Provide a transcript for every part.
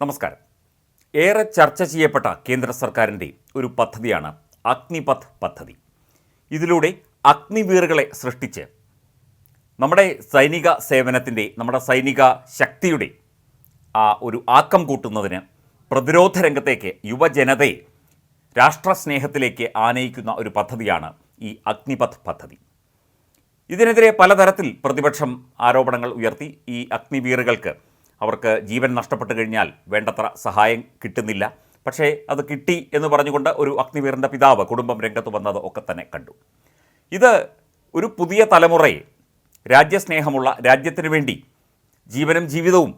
നമസ്കാരം. ഏറെ ചർച്ച ചെയ്യപ്പെട്ട കേന്ദ്ര സർക്കാരിന്റെ ഒരു പദ്ധതിയാണ് അഗ്നിപഥ് പദ്ധതി. ഇതിലൂടെ അഗ്നിവീറുകളെ സൃഷ്ടിച്ച് നമ്മുടെ സൈനിക സേവനത്തിന്റെ നമ്മുടെ സൈനിക ശക്തിയുടെ ആ ഒരു ആക്കം കൂട്ടുന്നതിന് പ്രതിരോധ രംഗത്തേക്ക് യുവജനതയെ രാഷ്ട്രസ്നേഹത്തിലേക്ക് ആനയിക്കുന്ന ഒരു പദ്ധതിയാണ് ഈ അഗ്നിപഥ് പദ്ധതി. ഇതിനെതിരെ പലതരത്തിൽ പ്രതിപക്ഷം ആരോപണങ്ങൾ ഉയർത്തി ഈ അഗ്നിവീറുകൾക്ക് അവർക്ക് ജീവൻ നഷ്ടപ്പെട്ടു കഴിഞ്ഞാൽ വേണ്ടത്ര സഹായം കിട്ടുന്നില്ല. പക്ഷേ അത് കിട്ടി എന്ന് പറഞ്ഞുകൊണ്ട് ഒരു അഗ്നിവീറിന്റെ പിതാവ് കുടുംബം രംഗത്ത് വന്നത് ഒക്കെ തന്നെ കണ്ടു. ഇത് ഒരു പുതിയ തലമുറയെ രാജ്യസ്നേഹമുള്ള രാജ്യത്തിന് വേണ്ടി ജീവനും ജീവിതവും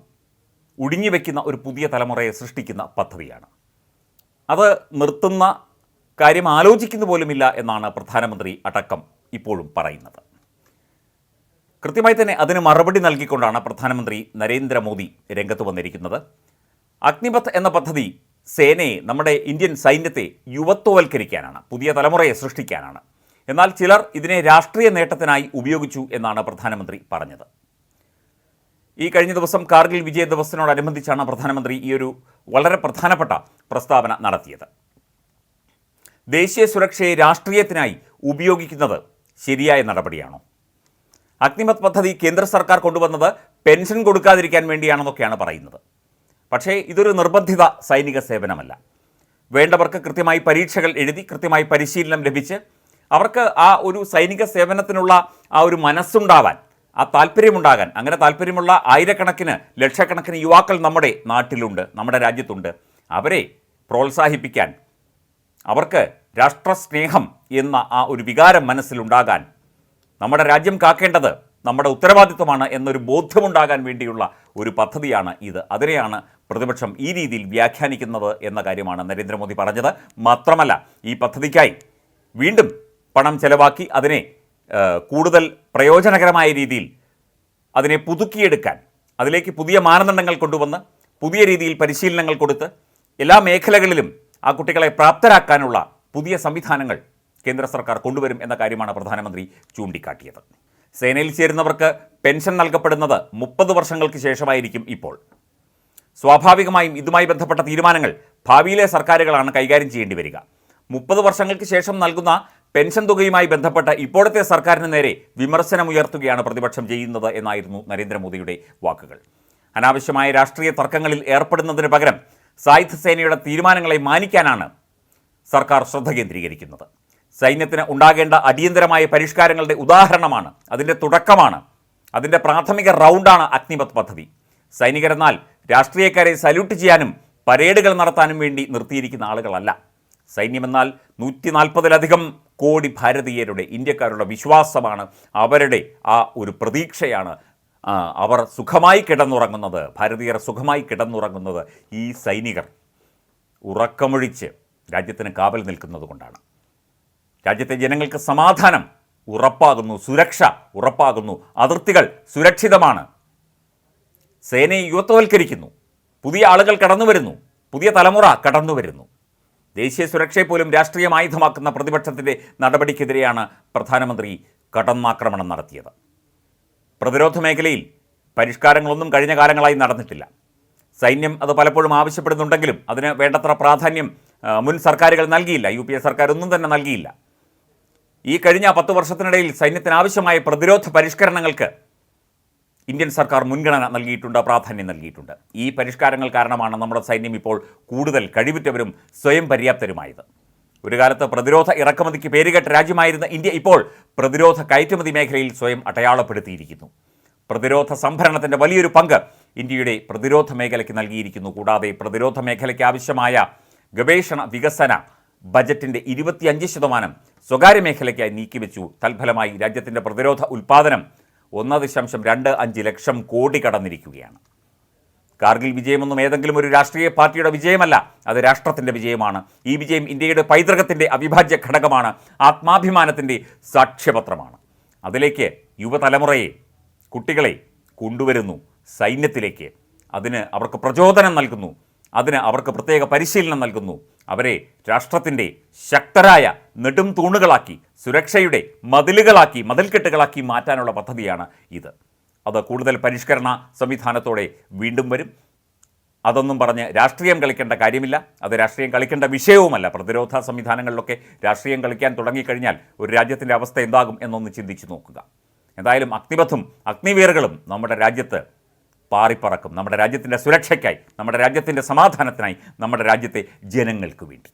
ഒടിഞ്ഞു വയ്ക്കുന്ന ഒരു പുതിയ തലമുറയെ സൃഷ്ടിക്കുന്ന പദ്ധതിയാണ്. അത് നിർത്തുന്ന കാര്യം ആലോചിക്കുന്നു പോലുമില്ല എന്നാണ് പ്രധാനമന്ത്രി അടക്കം ഇപ്പോഴും പറയുന്നത്. കൃത്യമായി തന്നെ അതിന് മറുപടി നൽകിക്കൊണ്ടാണ് പ്രധാനമന്ത്രി നരേന്ദ്രമോദി രംഗത്ത് വന്നിരിക്കുന്നത്. അഗ്നിപഥ് എന്ന പദ്ധതി സേനയെ നമ്മുടെ ഇന്ത്യൻ സൈന്യത്തെ യുവത്വവൽക്കരിക്കാനാണ് പുതിയ തലമുറയെ സൃഷ്ടിക്കാനാണ്. എന്നാൽ ചിലർ ഇതിനെ രാഷ്ട്രീയ നേട്ടത്തിനായി ഉപയോഗിച്ചു എന്നാണ് പ്രധാനമന്ത്രി പറഞ്ഞത്. ഈ കഴിഞ്ഞ ദിവസം കാർഗിൽ വിജയ ദിവസത്തിനോടനുബന്ധിച്ചാണ് പ്രധാനമന്ത്രി ഈ ഒരു വളരെ പ്രധാനപ്പെട്ട പ്രസ്താവന നടത്തിയത്. ദേശീയ സുരക്ഷയെ രാഷ്ട്രീയത്തിനായി ഉപയോഗിക്കുന്നത് ശരിയായ നടപടിയാണോ? അഗ്നിമത് പദ്ധതി കേന്ദ്ര സർക്കാർ കൊണ്ടുവന്നത് പെൻഷൻ കൊടുക്കാതിരിക്കാൻ വേണ്ടിയാണെന്നൊക്കെയാണ് പറയുന്നത്. പക്ഷേ ഇതൊരു നിർബന്ധിത സൈനിക സേവനമല്ല. വേണ്ടവർക്ക് കൃത്യമായി പരീക്ഷകൾ എഴുതി കൃത്യമായി പരിശീലനം ലഭിച്ച് അവർക്ക് ആ ഒരു സൈനിക സേവനത്തിനുള്ള ആ ഒരു മനസ്സുണ്ടാവാൻ ആ താല്പര്യമുണ്ടാകാൻ അങ്ങനെ താല്പര്യമുള്ള ആയിരക്കണക്കിന് ലക്ഷക്കണക്കിന് യുവാക്കൾ നമ്മുടെ നാട്ടിലുണ്ട് നമ്മുടെ രാജ്യത്തുണ്ട്. അവരെ പ്രോത്സാഹിപ്പിക്കാൻ അവർക്ക് രാഷ്ട്രസ്നേഹം എന്ന ആ ഒരു വികാരം മനസ്സിലുണ്ടാകാൻ നമ്മുടെ രാജ്യം കാക്കേണ്ടത് നമ്മുടെ ഉത്തരവാദിത്വമാണ് എന്നൊരു ബോധ്യമുണ്ടാകാൻ വേണ്ടിയുള്ള ഒരു പദ്ധതിയാണ് ഇത്. അതിനെയാണ് പ്രതിപക്ഷം ഈ രീതിയിൽ വ്യാഖ്യാനിക്കുന്നത് എന്ന കാര്യമാണ് നരേന്ദ്രമോദി പറഞ്ഞത്. മാത്രമല്ല ഈ പദ്ധതിക്കായി വീണ്ടും പണം ചെലവാക്കി അതിനെ കൂടുതൽ പ്രയോജനകരമായ രീതിയിൽ അതിനെ പുതുക്കിയെടുക്കാൻ അതിലേക്ക് പുതിയ മാനദണ്ഡങ്ങൾ കൊണ്ടുവന്ന് പുതിയ രീതിയിൽ പരിശീലനങ്ങൾ കൊടുത്ത് എല്ലാ മേഖലകളിലും ആ കുട്ടികളെ പ്രാപ്തരാക്കാനുള്ള പുതിയ സംവിധാനങ്ങൾ കേന്ദ്ര സർക്കാർ കൊണ്ടുവരും എന്ന കാര്യമാണ് പ്രധാനമന്ത്രി ചൂണ്ടിക്കാട്ടിയത്. സേനയിൽ ചേരുന്നവർക്ക് പെൻഷൻ നൽകപ്പെടുന്നത് മുപ്പത് വർഷങ്ങൾക്ക് ശേഷമായിരിക്കും ഇപ്പോൾ. സ്വാഭാവികമായും ഇതുമായി ബന്ധപ്പെട്ട തീരുമാനങ്ങൾ ഭാവിയിലെ സർക്കാരുകളാണ് കൈകാര്യം ചെയ്യേണ്ടി വരിക. മുപ്പത് വർഷങ്ങൾക്ക് ശേഷം നൽകുന്ന പെൻഷൻ തുകയുമായി ബന്ധപ്പെട്ട് ഇപ്പോഴത്തെ സർക്കാരിന് നേരെ വിമർശനമുയർത്തുകയാണ് പ്രതിപക്ഷം ചെയ്യുന്നത് എന്നായിരുന്നു നരേന്ദ്രമോദിയുടെ വാക്കുകൾ. അനാവശ്യമായ രാഷ്ട്രീയ തർക്കങ്ങളിൽ ഏർപ്പെടുന്നതിന് പകരം സായുധ സേനയുടെ തീരുമാനങ്ങളെ മാനിക്കാനാണ് സർക്കാർ ശ്രദ്ധ കേന്ദ്രീകരിക്കുന്നത്. സൈന്യത്തിന് ഉണ്ടാകേണ്ട അടിയന്തരമായ പരിഷ്കാരങ്ങളുടെ ഉദാഹരണമാണ്. അതിന്റെ തുടക്കമാണ്. അതിന്റെ പ്രാഥമിക റൗണ്ടാണ് അഗ്നിപത് പദ്ധതി. സൈനികരെന്നാൽ രാഷ്ട്രീയക്കാരെ സല്യൂട്ട് ചെയ്യാനും പരേഡുകൾ നടത്താനും വേണ്ടി നിർത്തിയിരിക്കുന്ന ആളുകളല്ല. സൈന്യമെന്നാൽ നൂറ്റി നാൽപ്പതിലധികം കോടി ഭാരതീയരുടെ ഇന്ത്യക്കാരുടെ വിശ്വാസമാണ് അവരുടെ ആ ഒരു പ്രതീക്ഷയാണ് അവർ സുഖമായി കിടന്നുറങ്ങുന്നത്. ഭാരതീയർ സുഖമായി കിടന്നുറങ്ങുന്നത് ഈ സൈനികർ ഉറക്കമൊഴിച്ച് രാജ്യത്തിന് കാവൽ നിൽക്കുന്നത് കൊണ്ടാണ്. രാജ്യത്തെ ജനങ്ങൾക്ക് സമാധാനം ഉറപ്പാകുന്നു സുരക്ഷ ഉറപ്പാകുന്നു അതിർത്തികൾ സുരക്ഷിതമാണ്. സേനയെ യുവത്വവൽക്കരിക്കുന്നു പുതിയ ആളുകൾ കടന്നു വരുന്നു പുതിയ തലമുറ കടന്നു വരുന്നു ദേശീയ സുരക്ഷയെ പോലും രാഷ്ട്രീയം ആയുധമാക്കുന്ന പ്രതിപക്ഷത്തിന്റെ നടപടിക്കെതിരെയാണ് പ്രധാനമന്ത്രി കടന്നാക്രമണം നടത്തിയത്. പ്രതിരോധ മേഖലയിൽ പരിഷ്കാരങ്ങളൊന്നും കഴിഞ്ഞ കാലങ്ങളായി നടന്നിട്ടില്ല. സൈന്യം അത് പലപ്പോഴും ആവശ്യപ്പെടുന്നുണ്ടെങ്കിലും അതിന് വേണ്ടത്ര പ്രാധാന്യം മുൻ സർക്കാരുകൾ നൽകിയില്ല യു സർക്കാർ ഒന്നും തന്നെ നൽകിയില്ല. ഈ കഴിഞ്ഞ പത്ത് വർഷത്തിനിടയിൽ സൈന്യത്തിനാവശ്യമായ പ്രതിരോധ പരിഷ്കരണങ്ങൾക്ക് ഇന്ത്യൻ സർക്കാർ മുൻഗണന നൽകിയിട്ടുണ്ട് പ്രാധാന്യം നൽകിയിട്ടുണ്ട്. ഈ പരിഷ്കാരങ്ങൾ കാരണമാണ് നമ്മുടെ സൈന്യം ഇപ്പോൾ കൂടുതൽ കഴിവുറ്റവരും സ്വയം പര്യാപ്തരുമായത്. ഒരു കാലത്ത് പ്രതിരോധ ഇറക്കുമതിക്ക് പേരുകെട്ട രാജ്യമായിരുന്ന ഇന്ത്യ ഇപ്പോൾ പ്രതിരോധ കയറ്റുമതി മേഖലയിൽ സ്വയം അടയാളപ്പെടുത്തിയിരിക്കുന്നു. പ്രതിരോധ സംഭരണത്തിന്റെ വലിയൊരു പങ്ക് ഇന്ത്യയുടെ പ്രതിരോധ മേഖലയ്ക്ക് നൽകിയിരിക്കുന്നു. കൂടാതെ പ്രതിരോധ മേഖലയ്ക്ക് ആവശ്യമായ ഗവേഷണ വികസന ബജറ്റിന്റെ ഇരുപത്തിയഞ്ച് ശതമാനം സ്വകാര്യ മേഖലയ്ക്കായി നീക്കിവെച്ചു. തൽഫലമായി രാജ്യത്തിന്റെ പ്രതിരോധ ഉൽപ്പാദനം ഒന്ന് ദശാംശം രണ്ട് അഞ്ച് ലക്ഷം കോടി കടന്നിരിക്കുകയാണ്. കാർഗിൽ വിജയമൊന്നും ഏതെങ്കിലും ഒരു രാഷ്ട്രീയ പാർട്ടിയുടെ വിജയമല്ല. അത് രാഷ്ട്രത്തിന്റെ വിജയമാണ്. ഈ വിജയം ഇന്ത്യയുടെ പൈതൃകത്തിന്റെ അവിഭാജ്യ ഘടകമാണ്. ആത്മാഭിമാനത്തിന്റെ സാക്ഷ്യപത്രമാണ്. അതിലേക്ക് യുവതലമുറയെ കുട്ടികളെ കൊണ്ടുവരുന്നു. സൈന്യത്തിലേക്ക്. അതിന് അവർക്ക് പ്രചോദനം നൽകുന്നു. അതിന് അവർക്ക് പ്രത്യേക പരിശീലനം നൽകുന്നു. അവരെ രാഷ്ട്രത്തിന്റെ ശക്തരായ നെടും തൂണുകളാക്കി സുരക്ഷയുടെ മതിലുകളാക്കി മതിൽക്കെട്ടുകളാക്കി മാറ്റാനുള്ള പദ്ധതിയാണ് ഇത്. അത് കൂടുതൽ പരിഷ്കരണ സംവിധാനത്തോടെ വീണ്ടും വരും. അതൊന്നും പറഞ്ഞ് രാഷ്ട്രീയം കളിക്കേണ്ട കാര്യമില്ല. അത് രാഷ്ട്രീയം കളിക്കേണ്ട വിഷയവുമല്ല. പ്രതിരോധ സംവിധാനങ്ങളിലൊക്കെ രാഷ്ട്രീയം കളിക്കാൻ തുടങ്ങിക്കഴിഞ്ഞാൽ ഒരു രാജ്യത്തിന്റെ അവസ്ഥ എന്താകും എന്നൊന്ന് ചിന്തിച്ചു നോക്കുക. എന്തായാലും അഗ്നിപഥും അഗ്നിവീറുകളും നമ്മുടെ രാജ്യത്ത് പാറിപ്പറക്കും. നമ്മുടെ രാജ്യത്തിന്റെ സുരക്ഷയ്ക്കായി നമ്മുടെ രാജ്യത്തിന്റെ സമാധാനത്തിനായി നമ്മുടെ രാജ്യത്തെ ജനങ്ങൾക്ക് വേണ്ടി.